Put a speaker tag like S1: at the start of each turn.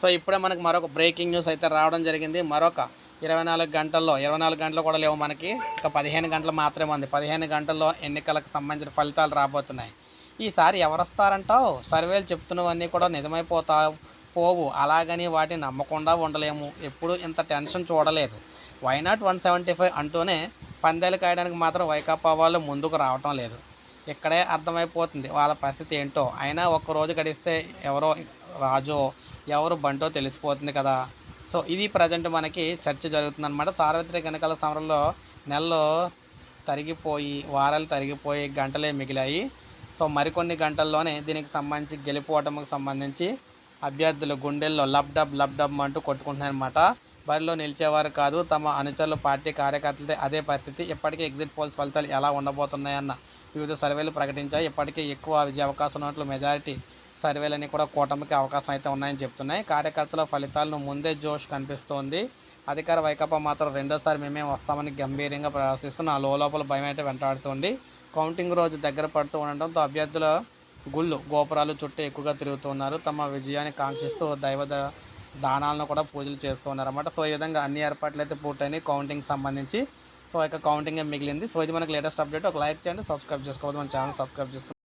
S1: So ఇప్పుడే మనకి మరొక బ్రేకింగ్ న్యూస్ అయితే రావడం జరిగింది. మరొక ఇరవై నాలుగు గంటల్లో ఇరవై నాలుగు గంటలు కూడా లేవు మనకి. ఒక పదిహేను గంటలు మాత్రమే ఉంది. పదిహేను గంటల్లో ఎన్నికలకు సంబంధించిన ఫలితాలు రాబోతున్నాయి. ఈసారి ఎవరు వస్తారంటావు? సర్వేలు చెప్తున్నవన్నీ కూడా నిజమైపోతా పోవు. అలాగని వాటిని నమ్మకుండా ఉండలేము. ఎప్పుడు ఇంత టెన్షన్ చూడలేదు. వైనాట్ వన్ సెవెంటీ ఫైవ్ అంటూనే పందేలు కాయడానికి మాత్రం వైకాపా వాళ్ళు ముందుకు రావటం లేదు. ఇక్కడే అర్థమైపోతుంది వాళ్ళ పరిస్థితి ఏంటో. అయినా ఒక్క రోజు గడిస్తే ఎవరో రాజో ఎవరు బంటో తెలిసిపోతుంది కదా. సో ఇది ప్రజెంట్ మనకి చర్చ జరుగుతుందన్నమాట. సార్వత్రిక ఎన్నికల సమరంలో నెలలో తరిగిపోయి వారాలు తరిగిపోయి గంటలే మిగిలాయి. సో మరికొన్ని గంటల్లోనే దీనికి సంబంధించి గెలిపోవటంకు సంబంధించి అభ్యర్థులు గుండెల్లో లబ్డబ్ లబ్డబ్ అంటూ కొట్టుకుంటున్నారన్నమాట బరిలో నిలిచేవారు కాదు తమ అనుచరులు పార్టీ కార్యకర్తలదే అదే పరిస్థితి. ఇప్పటికే ఎగ్జిట్ పోల్స్ ఫలితాలు ఎలా ఉండబోతున్నాయన్న వివిధ సర్వేలు ప్రకటించాయి. ఇప్పటికే ఎక్కువ విజయ అవకాశం ఉన్నట్లు మెజారిటీ సర్వేలన్నీ కూడా కూటమికి అవకాశం అయితే ఉన్నాయని చెప్తున్నాయి. కార్యకర్తల ఫలితాలను ముందే జోష్ కనిపిస్తోంది. అధికార వైకాపా మాత్రం రెండోసారి మేమే వస్తామని గంభీరంగా ప్రదర్శిస్తూ నా లోపల భయం అయితే వెంటాడుతుంది. కౌంటింగ్ రోజు దగ్గర పడుతూ ఉండడంతో అభ్యర్థుల గుళ్ళు గోపురాలు చుట్టూ ఎక్కువగా తిరుగుతున్నారు తమ విజయాన్ని కాంక్షిస్తూ దైవ దానాలను కూడా పూజలు చేస్తూ ఉన్నారు అన్నమాట సో ఈ విధంగా అన్ని ఏర్పాట్లు అయితే పూర్తయినాయి కౌంటింగ్ సంబంధించి. సో ఇక కౌంటింగ్ మిగిలింది. సో ఇది మనకు లేటెస్ట్ అప్డేట్. ఒక లైక్ చేయండి సబ్స్క్రైబ్ చేసుకోవద్దు. మన ఛానల్ సబ్స్క్రైబ్ చేసుకోండి